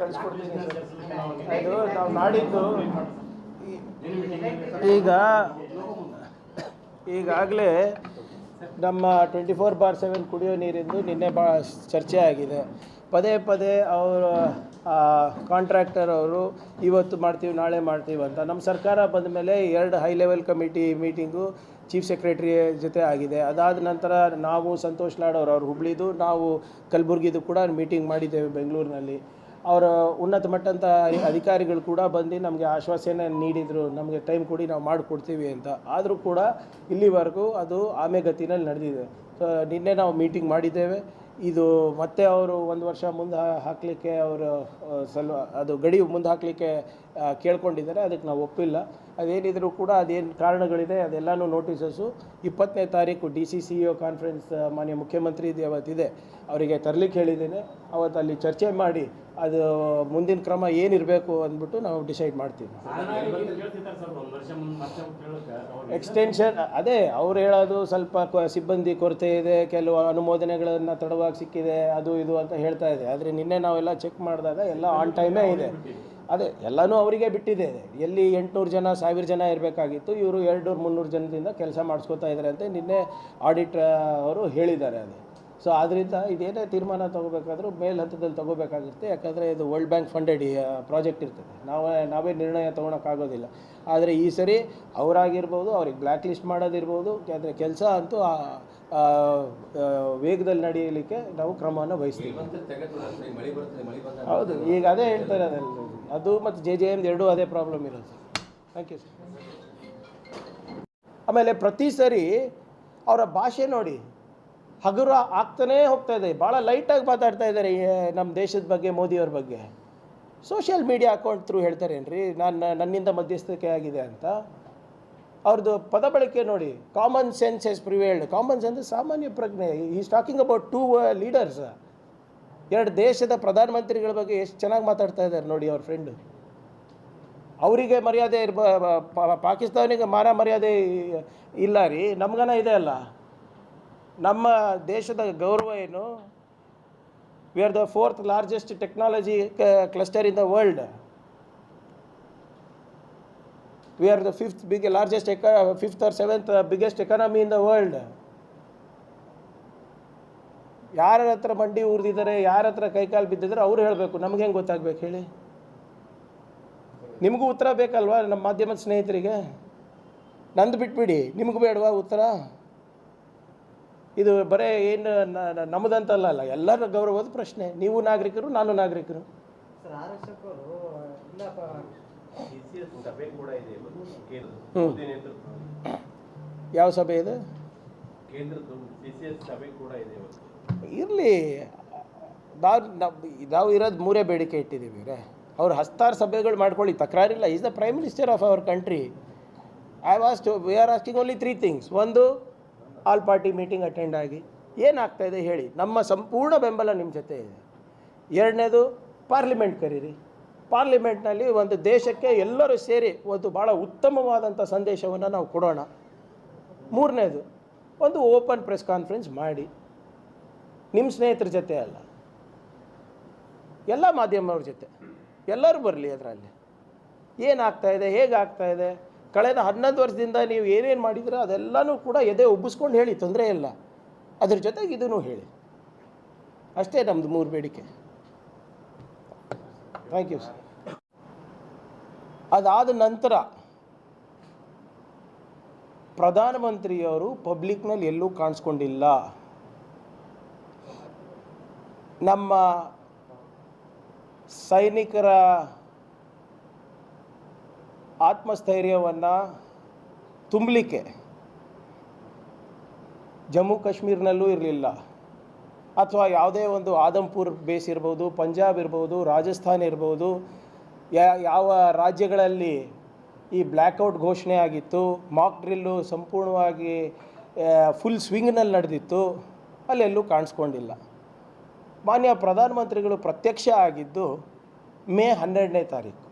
ಕಳಿಸ್ಕೊಡ್ತೀನಿ ಸರ್ ನಾವು ನಾಡಿದ್ದು ಈಗ, ಈಗಾಗಲೇ ನಮ್ಮ ಟ್ವೆಂಟಿ ಫೋರ್ ಬಾರ್ ಸೆವೆನ್ ಕುಡಿಯೋ ನೀರಿಂದು ನಿನ್ನೆ ಭಾಳ ಚರ್ಚೆ ಆಗಿದೆ. ಪದೇ ಪದೇ ಅವರು ಕಾಂಟ್ರಾಕ್ಟರ್ ಅವರು ಇವತ್ತು ಮಾಡ್ತೀವಿ, ನಾಳೆ ಮಾಡ್ತೀವಿ ಅಂತ. ನಮ್ಮ ಸರ್ಕಾರ ಬಂದ ಮೇಲೆ ಎರಡು high level committee meeting chief secretary ಜೊತೆ ಆಗಿದೆ. ಅದಾದ ನಂತರ ನಾವು ಸಂತೋಷ್ ಅವರು ಅವ್ರು ಹುಬ್ಳಿದು, ನಾವು ಕಲಬುರ್ಗಿದು ಕೂಡ ಮೀಟಿಂಗ್ ಮಾಡಿದ್ದೇವೆ ಬೆಂಗಳೂರಿನಲ್ಲಿ. ಅವರ ಉನ್ನತ ಮಟ್ಟಂತ ಅಧಿಕಾರಿಗಳು ಕೂಡ ಬಂದು ನಮಗೆ ಆಶ್ವಾಸನೆ ನೀಡಿದರು, ನಮಗೆ ಟೈಮ್ ಕೊಡಿ, ನಾವು ಮಾಡಿಕೊಡ್ತೀವಿ ಅಂತ. ಆದರೂ ಕೂಡ ಇಲ್ಲಿವರೆಗೂ ಅದು ಆಮೆಗತಿನಲ್ಲಿ ನಡೆದಿದೆ. ಸೊ ನಿನ್ನೆ ನಾವು ಮೀಟಿಂಗ್ ಮಾಡಿದ್ದೇವೆ. ಇದು ಮತ್ತೆ ಅವರು ಒಂದು ವರ್ಷ ಮುಂದೆ ಹಾಕಲಿಕ್ಕೆ ಅವರು ಸಲ್ವ ಅದು ಗಡಿ ಮುಂದೆ ಹಾಕಲಿಕ್ಕೆ ಕೇಳ್ಕೊಂಡಿದ್ದಾರೆ, ಅದಕ್ಕೆ ನಾವು ಒಪ್ಪಿಲ್ಲ. ಅದೇನಿದ್ರು ಕೂಡ ಅದೇನು ಕಾರಣಗಳಿದೆ, ಅದೆಲ್ಲನೂ ನೋಟಿಸಸ್ಸು. ಇಪ್ಪತ್ತನೇ ತಾರೀಕು D C C O conference ಮಾನ್ಯ ಮುಖ್ಯಮಂತ್ರಿ ಅವತ್ತಿದೆ ಅವರಿಗೆ ತರಲಿಕ್ಕೆ ಹೇಳಿದ್ದೇನೆ. ಅವತ್ತು ಅಲ್ಲಿ ಚರ್ಚೆ ಮಾಡಿ ಅದು ಮುಂದಿನ ಕ್ರಮ ಏನಿರಬೇಕು ಅಂದ್ಬಿಟ್ಟು ನಾವು ಡಿಸೈಡ್ ಮಾಡ್ತೀವಿ. ಎಕ್ಸ್ಟೆನ್ಷನ್, ಅದೇ ಅವ್ರು ಹೇಳೋದು ಸ್ವಲ್ಪ ಸಿಬ್ಬಂದಿ ಕೊರತೆ ಇದೆ, ಕೆಲವು ಅನುಮೋದನೆಗಳನ್ನು ತಡವಾಗಿ ಸಿಕ್ಕಿದೆ, ಅದು ಇದು ಅಂತ ಹೇಳ್ತಾ ಇದೆ. ಆದರೆ ನಿನ್ನೆ ನಾವೆಲ್ಲ ಚೆಕ್ ಮಾಡಿದಾಗ ಎಲ್ಲ ಆನ್ ಟೈಮೇ ಇದೆ. ಅದೇ, ಎಲ್ಲನೂ ಅವರಿಗೆ ಬಿಟ್ಟಿದೆ. ಎಲ್ಲಿ ಎಂಟುನೂರು ಜನ, ಸಾವಿರ ಜನ ಇರಬೇಕಾಗಿತ್ತು, ಇವರು ಎರಡು ಮುನ್ನೂರು ಜನದಿಂದ ಕೆಲಸ ಮಾಡಿಸ್ಕೋತಾ ಇದ್ದಾರೆ ಅಂತ ನಿನ್ನೆ ಆಡಿಟ್ ಅವರು ಹೇಳಿದ್ದಾರೆ ಅದು. ಸೊ ಆದ್ದರಿಂದ ಇದೇನೇ ತೀರ್ಮಾನ ತೊಗೋಬೇಕಾದ್ರೂ ಮೇಲ್ ಹಂತದಲ್ಲಿ ತಗೋಬೇಕಾಗುತ್ತೆ ಯಾಕಂದರೆ ಇದು ವರ್ಲ್ಡ್ ಬ್ಯಾಂಕ್ ಫಂಡೆಡ್ ಪ್ರಾಜೆಕ್ಟ್ ಇರ್ತದೆ. ನಾವೇ ನಾವೇ ನಿರ್ಣಯ ತೊಗೊಳಕ್ಕಾಗೋದಿಲ್ಲ. ಆದರೆ ಈ ಸರಿ ಅವರಾಗಿರ್ಬೋದು, ಅವ್ರಿಗೆ ಬ್ಲ್ಯಾಕ್ ಲಿಸ್ಟ್ ಮಾಡೋದಿರ್ಬೋದು. ಯಾಕಂದರೆ ಕೆಲಸ ಅಂತೂ ವೇಗದಲ್ಲಿ ನಡೆಯಲಿಕ್ಕೆ ನಾವು ಕ್ರಮವನ್ನು ವಹಿಸ್ತೀವಿ. ಹೌದು ಈಗ ಅದೇ ಹೇಳ್ತಾರೆ ಅದೆಲ್ಲ ಅದು ಮತ್ತು ಜೆ ಜೆ ಎಂ ಎರಡೂ ಅದೇ ಪ್ರಾಬ್ಲಮ್ ಇರೋದು ಥ್ಯಾಂಕ್ ಯು ಸರ್ ಆಮೇಲೆ ಪ್ರತಿ ಸರಿ ಅವರ ಭಾಷೆ ನೋಡಿ ಹಗುರ ಆಗ್ತಾನೇ ಹೋಗ್ತಾ ಇದೆ. ಭಾಳ ಲೈಟಾಗಿ ಮಾತಾಡ್ತಾ ಇದ್ದಾರೆ ನಮ್ಮ ದೇಶದ ಬಗ್ಗೆ ಮೋದಿಯವ್ರ ಬಗ್ಗೆ. ಸೋಷಿಯಲ್ ಮೀಡಿಯಾ ಅಕೌಂಟ್ ಥ್ರೂ ಹೇಳ್ತಾರೇನ್ರಿ? ನಾನು ನನ್ನಿಂದ ಮಧ್ಯಸ್ಥಿಕೆ ಆಗಿದೆ ಅಂತ. ಅವ್ರದ್ದು ಪದ ಬಳಕೆ ನೋಡಿ common sense has prevailed common sense ಸಾಮಾನ್ಯ ಪ್ರಜ್ಞೆ. ಈ ಟಾಕಿಂಗ್ ಅಬೌಟ್ ಟೂ ಲೀಡರ್ಸ್ ಎರಡು ದೇಶದ ಪ್ರಧಾನಮಂತ್ರಿಗಳ ಬಗ್ಗೆ ಎಷ್ಟು ಚೆನ್ನಾಗಿ ಮಾತಾಡ್ತಾ ಇದ್ದಾರೆ ನೋಡಿ ಅವ್ರ ಫ್ರೆಂಡು ಅವರಿಗೆ ಮರ್ಯಾದೆ ಇರ್ಬ ಪಾಕಿಸ್ತಾನಿಗೆ ಮಾನ ಮರ್ಯಾದೆ ಇಲ್ಲ ರೀ. ನಮ್ಗನ ಇದೆ ಅಲ್ಲ. ನಮ್ಮ ದೇಶದ ಗೌರವ ಏನು? We are the fourth largest technology cluster in the world we are the fifth big largest ಎಕ fifth or seventh biggest economy in the world ಯಾರ ಹತ್ರ ಮಂಡಿ ಉರಿದಿದ್ದಾರೆ ಯಾರ ಹತ್ರ ಕೈಕಾಲು ಬಿದ್ದಿದ್ದಾರೆ ಅವ್ರು ಹೇಳಬೇಕು. ನಮ್ಗೆ ಹೆಂಗೆ ಗೊತ್ತಾಗ್ಬೇಕು ಹೇಳಿ? ನಿಮಗೂ ಉತ್ತರ ಬೇಕಲ್ವಾ ನಮ್ಮ ಮಾಧ್ಯಮದ ಸ್ನೇಹಿತರಿಗೆ? ನಂದು ಬಿಟ್ಬಿಡಿ. ನಿಮಗೂ ಬೇಡವಾ ಉತ್ತರ? ಇದು ಬರೇ ಏನು ನಮ್ಮದಂತಲ್ಲ ಅಲ್ಲ, ಎಲ್ಲರ ಗೌರವದ ಪ್ರಶ್ನೆ. ನೀವು ನಾಗರಿಕರು, ನಾನು ನಾಗರಿಕರು. ಯಾವ ಸಭೆ ಇದೆ? ಇರಲಿ. ನಾವು ನಾವು ಇರೋದು ಮೂರೇ ಬೇಡಿಕೆ ಇಟ್ಟಿದ್ದೀವಿ ರೇ ಅವ್ರು ಹತ್ತಾರು ಸಭೆಗಳು ಮಾಡ್ಕೊಳ್ಳಿ. ತಕರಾರಿಲ್ಲ. Is the prime minister of our country I was to we are asking only three things ಒಂದು ಆಲ್ ಪಾರ್ಟಿ ಮೀಟಿಂಗ್ ಅಟೆಂಡ್ ಆಗಿ. ಏನಾಗ್ತಾ ಇದೆ ಹೇಳಿ. ನಮ್ಮ ಸಂಪೂರ್ಣ ಬೆಂಬಲ ನಿಮ್ಮ ಜೊತೆ ಇದೆ. ಎರಡನೇದು ಪಾರ್ಲಿಮೆಂಟ್ ಕರೀರಿ. ಪಾರ್ಲಿಮೆಂಟ್ನಲ್ಲಿ ಒಂದು ದೇಶಕ್ಕೆ ಎಲ್ಲರೂ ಸೇರಿ ಒಂದು ಭಾಳ ಉತ್ತಮವಾದಂಥ ಸಂದೇಶವನ್ನು ನಾವು ಕೊಡೋಣ. ಮೂರನೇದು, ಒಂದು ಓಪನ್ ಪ್ರೆಸ್ ಕಾನ್ಫರೆನ್ಸ್ ಮಾಡಿ. ನಿಮ್ಮ ಸ್ನೇಹಿತರ ಜೊತೆ ಅಲ್ಲ. ಎಲ್ಲ ಮಾಧ್ಯಮವ್ರ ಜೊತೆ. ಎಲ್ಲರೂ ಬರಲಿ ಅದರಲ್ಲಿ. ಹೇಗಾಗ್ತಾ ಇದೆ ಕಳೆದ ಹನ್ನೊಂದು ವರ್ಷದಿಂದ ನೀವು ಏನೇನು ಮಾಡಿದ್ರೆ ಅದೆಲ್ಲನೂ ಕೂಡ ಎದೆ ಒಬ್ಬಿಸ್ಕೊಂಡು ಹೇಳಿ, ತೊಂದರೆ ಇಲ್ಲ. ಅದ್ರ ಜೊತೆಗೆ ಇದನ್ನು ಹೇಳಿ. ಅಷ್ಟೇ ನಮ್ಮದು ಮೂರು ಬೇಡಿಕೆ. ಥ್ಯಾಂಕ್ ಯು ಸರ್ ಅದಾದ ನಂತರ ಪ್ರಧಾನಮಂತ್ರಿಯವರು ಪಬ್ಲಿಕ್ನಲ್ಲಿ ಎಲ್ಲೂ ಕಾಣಿಸ್ಕೊಂಡಿಲ್ಲ. ನಮ್ಮ ಸೈನಿಕರ ಆತ್ಮಸ್ಥೈರ್ಯವನ್ನು ತುಂಬಲಿಕ್ಕೆ ಜಮ್ಮು ಕಾಶ್ಮೀರ್ನಲ್ಲೂ ಇರಲಿಲ್ಲ. ಅಥವಾ ಯಾವುದೇ ಒಂದು ಆದಂಪುರ್ ಬೇಸ್ ಇರ್ಬೋದು, ಪಂಜಾಬ್ ಇರ್ಬೋದು, ರಾಜಸ್ಥಾನ್ ಇರ್ಬೋದು ಯಾವ ರಾಜ್ಯಗಳಲ್ಲಿ ಈ ಬ್ಲ್ಯಾಕ್ಔಟ್ ಘೋಷಣೆ ಆಗಿತ್ತು ಮಾಕ್ ಡ್ರಿಲ್ಲು ಸಂಪೂರ್ಣವಾಗಿ ಫುಲ್ ಸ್ವಿಂಗ್ನಲ್ಲಿ ನಡೆದಿತ್ತು, ಅಲ್ಲೆಲ್ಲೂ ಕಾಣಿಸ್ಕೊಂಡಿಲ್ಲ. ಮಾನ್ಯ ಪ್ರಧಾನಮಂತ್ರಿಗಳು ಪ್ರತ್ಯಕ್ಷ ಆಗಿದ್ದು, ಮೇ ಹನ್ನೆರಡನೇ ತಾರೀಕು.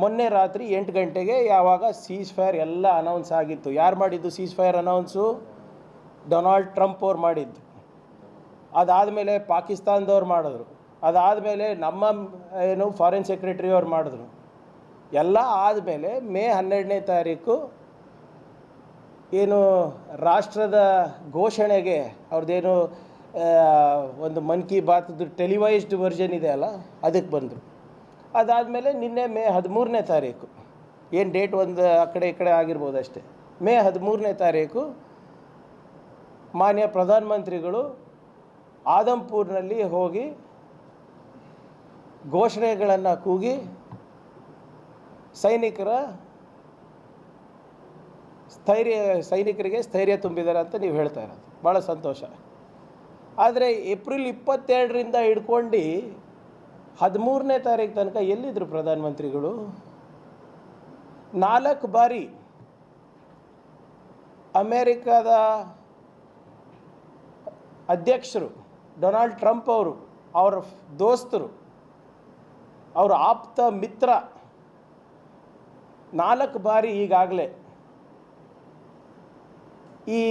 ಮೊನ್ನೆ ರಾತ್ರಿ ಎಂಟು ಗಂಟೆಗೆ ಯಾವಾಗ ಸೀಸ್ ಫೈರ್ ಎಲ್ಲ ಅನೌನ್ಸ್ ಆಗಿತ್ತು. ಯಾರು ಮಾಡಿದ್ದು seize fire announce Donald Trump ಅವ್ರು ಮಾಡಿದ್ದು. ಅದಾದಮೇಲೆ ಪಾಕಿಸ್ತಾನದವ್ರು ಮಾಡಿದ್ರು. ಅದಾದಮೇಲೆ ನಮ್ಮ, ಏನು ಫಾರಿನ್ ಸೆಕ್ರೆಟರಿ ಅವ್ರು ಮಾಡಿದ್ರು. ಎಲ್ಲ ಆದಮೇಲೆ ಮೇ ಹನ್ನೆರಡನೇ ತಾರೀಕು ಏನು ರಾಷ್ಟ್ರದ ಘೋಷಣೆಗೆ ಅವ್ರದ್ದೇನು ಒಂದು ಮನ್ ಕಿ ಬಾತ್ದು ಟೆಲಿವೈಸ್ಡ್ ವರ್ಜನ್ ಇದೆ ಅಲ್ಲ, ಅದಕ್ಕೆ ಬಂದರು. ಅದಾದಮೇಲೆ ನಿನ್ನೆ ಮೇ ಹದಿಮೂರನೇ ತಾರೀಕು, ಏನು ಡೇಟ್ ಒಂದು ಆ ಕಡೆ ಈ ಕಡೆ ಆಗಿರ್ಬೋದು ಅಷ್ಟೇ. ಮೇ ಹದಿಮೂರನೇ ತಾರೀಕು ಮಾನ್ಯ ಪ್ರಧಾನಮಂತ್ರಿಗಳು ಆದಂಪುರ್ನಲ್ಲಿ ಹೋಗಿ ಘೋಷಣೆಗಳನ್ನು ಕೂಗಿ ಸೈನಿಕರ ಸ್ಥೈರ್ಯ, ಸೈನಿಕರಿಗೆ ಸ್ಥೈರ್ಯ ತುಂಬಿದ್ದಾರೆ ಅಂತ ನೀವು ಹೇಳ್ತಾ ಇರೋದು. ಭಾಳ ಸಂತೋಷ. ಆದರೆ ಏಪ್ರಿಲ್ ಇಪ್ಪತ್ತೆರಡರಿಂದ ಹಿಡ್ಕೊಂಡು ಹದಿಮೂರನೇ ತಾರೀಕು ತನಕ ಎಲ್ಲಿದ್ದರು ಪ್ರಧಾನಮಂತ್ರಿಗಳು? ನಾಲ್ಕು ಬಾರಿ ಅಮೇರಿಕಾದ ಅಧ್ಯಕ್ಷರು ಡೊನಾಲ್ಡ್ ಟ್ರಂಪ್ ಅವರು, ಅವರ ದೋಸ್ತರು, ಅವರ ಆಪ್ತ ಮಿತ್ರ, ನಾಲ್ಕು ಬಾರಿ ಈಗಾಗಲೇ ಈ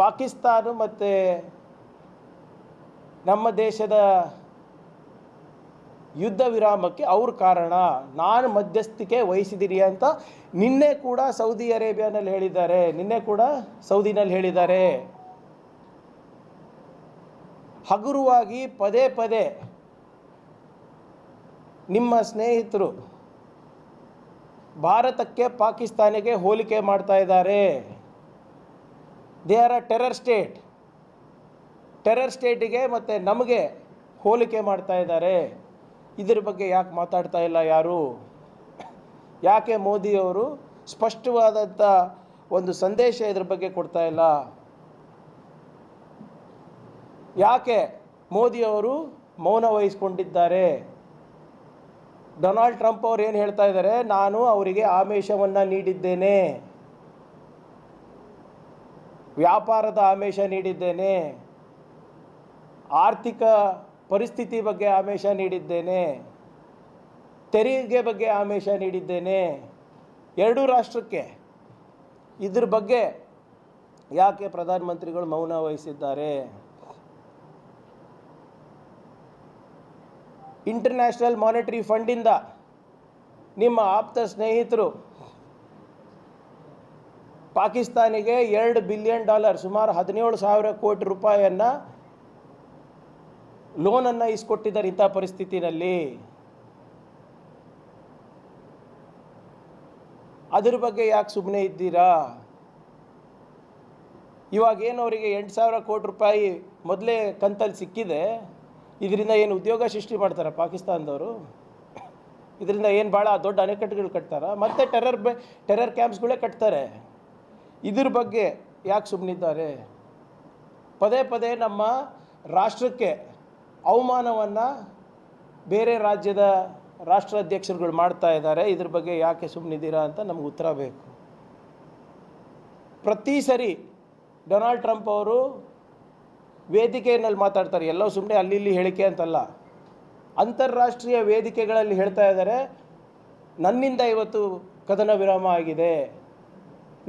ಪಾಕಿಸ್ತಾನ ಮತ್ತು ನಮ್ಮ ದೇಶದ ಯುದ್ಧ ವಿರಾಮಕ್ಕೆ ಅವ್ರ ಕಾರಣ. ನಾನು ಮಧ್ಯಸ್ಥಿಕೆ ವಹಿಸಿದಿರಿ ಅಂತ ನಿನ್ನೆ ಕೂಡ ಸೌದಿ ಅರೇಬಿಯಾನಲ್ಲಿ ಹೇಳಿದ್ದಾರೆ. ನಿನ್ನೆ ಕೂಡ ಸೌದಿನಲ್ಲಿ ಹೇಳಿದ್ದಾರೆ. ಹಗುರವಾಗಿ ಪದೇ ಪದೇ ನಿಮ್ಮ ಸ್ನೇಹಿತರು ಭಾರತಕ್ಕೆ ಪಾಕಿಸ್ತಾನಿಗೆ ಹೋಲಿಕೆ ಮಾಡ್ತಾ ಇದ್ದಾರೆ. They are a terror state terror ಸ್ಟೇಟಿಗೆ ಮತ್ತು ನಮಗೆ ಹೋಲಿಕೆ ಮಾಡ್ತಾ ಇದ್ದಾರೆ. ಇದ್ರ ಬಗ್ಗೆ ಯಾಕೆ ಮಾತಾಡ್ತಾ ಇಲ್ಲ ಯಾರು? ಯಾಕೆ ಮೋದಿಯವರು ಸ್ಪಷ್ಟವಾದಂಥ ಒಂದು ಸಂದೇಶ ಇದ್ರ ಬಗ್ಗೆ ಕೊಡ್ತಾ ಇಲ್ಲ? ಯಾಕೆ ಮೋದಿಯವರು ಮೌನ ವಹಿಸ್ಕೊಂಡಿದ್ದಾರೆ? ಡೊನಾಲ್ಡ್ ಟ್ರಂಪ್ ಅವರು ಏನು ಹೇಳ್ತಾ ಇದ್ದಾರೆ? ನಾನು ಅವರಿಗೆ ಆಮಿಷವನ್ನು ನೀಡಿದ್ದೇನೆ. ವ್ಯಾಪಾರದ ಆಮಿಷ ನೀಡಿದ್ದೇನೆ. ಆರ್ಥಿಕ ಪರಿಸ್ಥಿತಿ ಬಗ್ಗೆ ಆಮಿಷ ನೀಡಿದ್ದೇನೆ. ತೆರಿಗೆ ಬಗ್ಗೆ ಆಮಿಷ ನೀಡಿದ್ದೇನೆ. ಎರಡೂ ರಾಷ್ಟ್ರಕ್ಕೆ ಇದ್ರ ಬಗ್ಗೆ ಯಾಕೆ ಪ್ರಧಾನಮಂತ್ರಿಗಳು ಮೌನ ವಹಿಸಿದ್ದಾರೆ? ಇಂಟರ್ನ್ಯಾಷನಲ್ ಮಾನಿಟರಿ ಫಂಡಿಂದ ನಿಮ್ಮ ಆಪ್ತ ಸ್ನೇಹಿತರು ಪಾಕಿಸ್ತಾನಿಗೆ ಎರಡು ಬಿಲಿಯನ್ ಡಾಲರ್ ಸುಮಾರು ಹದಿನೇಳು ಸಾವಿರ ಕೋಟಿ ರೂಪಾಯಿಯನ್ನು ಲೋನನ್ನು ಇಸ್ಕೊಟ್ಟಿದ್ದಾರೆ ಇಂಥ ಪರಿಸ್ಥಿತಿನಲ್ಲಿ. ಅದ್ರ ಬಗ್ಗೆ ಯಾಕೆ ಸುಮ್ಮನೆ ಇದ್ದೀರಾ? ಇವಾಗೇನು ಅವರಿಗೆ ಎಂಟು ಸಾವಿರ ಕೋಟಿ ರೂಪಾಯಿ ಮೊದಲೇ ಕಂತಲ್ಲಿ ಸಿಕ್ಕಿದೆ. ಇದರಿಂದ ಏನು ಉದ್ಯೋಗ ಸೃಷ್ಟಿ ಮಾಡ್ತಾರೆ ಪಾಕಿಸ್ತಾನದವರು? ಇದರಿಂದ ಏನು ಭಾಳ ದೊಡ್ಡ ಅಣೆಕಟ್ಟುಗಳು ಕಟ್ತಾರೆ? ಮತ್ತು ಟೆರರ್ ಬೆ ಟೆರರ್ ಕ್ಯಾಂಪ್ಸ್ಗಳೇ ಕಟ್ತಾರೆ. ಇದ್ರ ಬಗ್ಗೆ ಯಾಕೆ ಸುಮ್ಮನಿದ್ದಾರೆ ಪದೇ ಪದೇ ನಮ್ಮ ರಾಷ್ಟ್ರಕ್ಕೆ ಅವಮಾನವನ್ನು ಬೇರೆ ರಾಜ್ಯದ ರಾಷ್ಟ್ರಾಧ್ಯಕ್ಷರುಗಳು ಮಾಡ್ತಾ ಇದ್ದಾರೆ. ಇದ್ರ ಬಗ್ಗೆ ಯಾಕೆ ಸುಮ್ಮನಿದ್ದೀರಾ ಅಂತ ನಮ್ಗೆ ಉತ್ತರ ಬೇಕು. ಪ್ರತಿ ಸರಿ ಡೊನಾಲ್ಡ್ ಟ್ರಂಪ್ ಅವರು ವೇದಿಕೆಯಲ್ಲಿ ಮಾತಾಡ್ತಾರೆ. ಎಲ್ಲೋ ಸುಮ್ಮನೆ ಅಲ್ಲಿ ಇಲ್ಲಿ ಹೇಳಿಕೆ ಅಂತಲ್ಲ. ಅಂತಾರಾಷ್ಟ್ರೀಯ ವೇದಿಕೆಗಳಲ್ಲಿ ಹೇಳ್ತಾ ಇದ್ದಾರೆ, ನನ್ನಿಂದ ಇವತ್ತು ಕದನ ವಿರಾಮ ಆಗಿದೆ.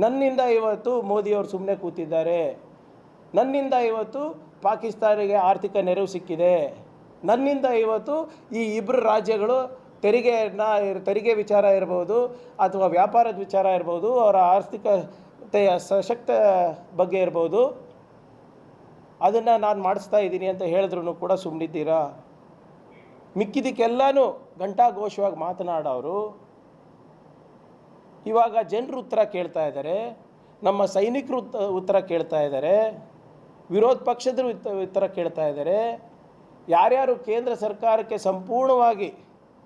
ನನ್ನಿಂದ ಇವತ್ತು ಮೋದಿಯವರು ಸುಮ್ಮನೆ ಕೂತಿದ್ದಾರೆ. ನನ್ನಿಂದ ಇವತ್ತು ಪಾಕಿಸ್ತಾನಿಗೆ ಆರ್ಥಿಕ ನೆರವು ಸಿಕ್ಕಿದೆ. ನನ್ನಿಂದ ಇವತ್ತು ಈ ಇಬ್ಬರು ರಾಜ್ಯಗಳು ತೆರಿಗೆಯನ್ನು ತೆರಿಗೆ ವಿಚಾರ ಇರ್ಬೋದು ಅಥವಾ ವ್ಯಾಪಾರದ ವಿಚಾರ ಇರ್ಬೋದು, ಅವರ ಆರ್ಥಿಕತೆಯ ಸಶಕ್ತ ಬಗ್ಗೆ ಇರ್ಬೋದು. ಅದನ್ನು ನಾನು ಮಾಡಿಸ್ತಾ ಇದ್ದೀನಿ ಅಂತ ಹೇಳಿದ್ರು ಕೂಡ ಸುಮ್ಮನಿದ್ದೀರಾ ಮಿಕ್ಕಿದಕ್ಕೆಲ್ಲನೂ ಘಂಟಾಘೋಷವಾಗಿ ಮಾತನಾಡೋರು. ಇವಾಗ ಜನರು ಉತ್ತರ ಕೇಳ್ತಾ ಇದ್ದಾರೆ ನಮ್ಮ ಸೈನಿಕರು ಉತ್ತ- ಉತ್ತರ ಕೇಳ್ತಾ ಇದ್ದಾರೆ ವಿರೋಧ ಪಕ್ಷದರು ಉತ್ತರ ಕೇಳ್ತಾ ಇದ್ದಾರೆ ಯಾರ್ಯಾರು ಕೇಂದ್ರ ಸರ್ಕಾರಕ್ಕೆ ಸಂಪೂರ್ಣವಾಗಿ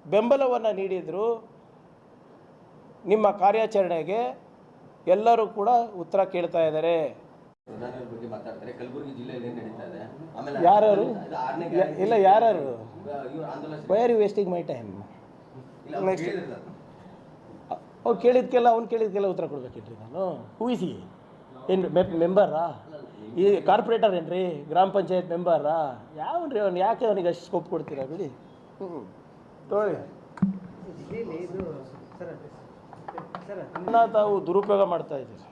ಬೆಂಬಲವನ್ನು ನೀಡಿದರು, ನಿಮ್ಮ ಕಾರ್ಯಾಚರಣೆಗೆ ಎಲ್ಲರೂ ಕೂಡ ಉತ್ತರ ಕೇಳ್ತಾ ಇದ್ದಾರೆ ಪ್ರಧಾನಿ ಅವ್ರ ಬಗ್ಗೆ ಮಾತಾಡ್ತಾರೆ ಕಲಬುರಗಿ ಜಿಲ್ಲೆಯಲ್ಲಿ ಏನ್ ನಡೀತಾ ಇದೆ ಆಮೇಲೆ ಯಾರ್ಯಾರು? ಇದು ಆರನೇ ಯ- ಇಲ್ಲ, ಯಾರು ವೈರ್ ಆಂದೋಲನ why are you wasting my time next ಅವ್ರು ಕೇಳಿದ್ಕೆಲ್ಲ ಅವ್ನು ಕೇಳಿದ್ಕೆಲ್ಲ ಉತ್ತರ ಕೊಡ್ಬೇಕಿಲ್ರಿ ನಾನು. ಹೂ ಇಸಿ ಏನು ಮೆಂಬರಾ ಈ ಕಾರ್ಪೊರೇಟರ್ ಏನ್ರಿ? ಗ್ರಾಮ ಪಂಚಾಯತ್ ಮೆಂಬರಾ ಯಾವನ್ರಿ ಅವ್ನು? ಯಾಕೆ ಅವನಿಗೆ ಅಷ್ಟು ಸ್ಕೋಪ್ ಕೊಡ್ತೀರಾ ಬಿಡಿ? ಹ್ಞೂ ಅದನ್ನ ತಾವು ದುರುಪಯೋಗ ಮಾಡ್ತಾ ಇದ್ದೀರಿ.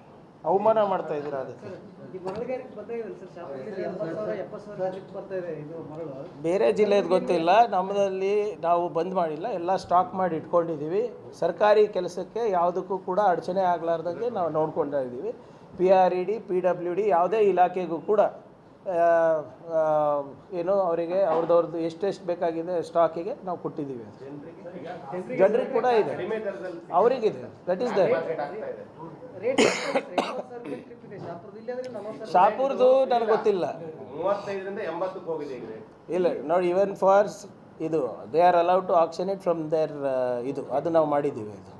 ಅವಮಾನ ಮಾಡ್ತಾ ಇದ್ದೀರಾ ಅದಕ್ಕೆ? ಬೇರೆ ಜಿಲ್ಲೆದು ಗೊತ್ತಿಲ್ಲ. ನಮ್ಮದಲ್ಲಿ ನಾವು ಬಂದ್ ಮಾಡಿಲ್ಲ. ಎಲ್ಲ ಸ್ಟಾಕ್ ಮಾಡಿ ಇಟ್ಕೊಂಡಿದ್ದೀವಿ ಸರ್ಕಾರಿ ಕೆಲಸಕ್ಕೆ ಯಾವುದಕ್ಕೂ ಕೂಡ ಅಡಚಣೆ ಆಗಲಾರ್ದಂಗೆ ನಾವು ನೋಡ್ಕೊಂಡಾ ಇದ್ದೀವಿ P R E D P W D ಯಾವುದೇ ಇಲಾಖೆಗೂ ಕೂಡ ಏನು ಅವರಿಗೆ ಅವ್ರದ್ದವ್ರದ್ದು ಎಷ್ಟೆಷ್ಟು ಬೇಕಾಗಿದೆ ಸ್ಟಾಕಿಗೆ ನಾವು ಕೊಟ್ಟಿದ್ದೀವಿ ಜನರಿಗೆ ಕೂಡ ಇದೆ. ಅವರಿಗಿದೆ. ದಟ್ ಈಸ್ ದ ಇದೆ. ಶಾಪುರ್ದು ನನಗೆ ಗೊತ್ತಿಲ್ಲ. ಇಲ್ಲ ನೋಡಿ ಇವನ್ ಫಾರ್ ಇದು they are allowed to action it from there ಇದು ಅದು ನಾವು ಮಾಡಿದ್ದೀವಿ ಅದು.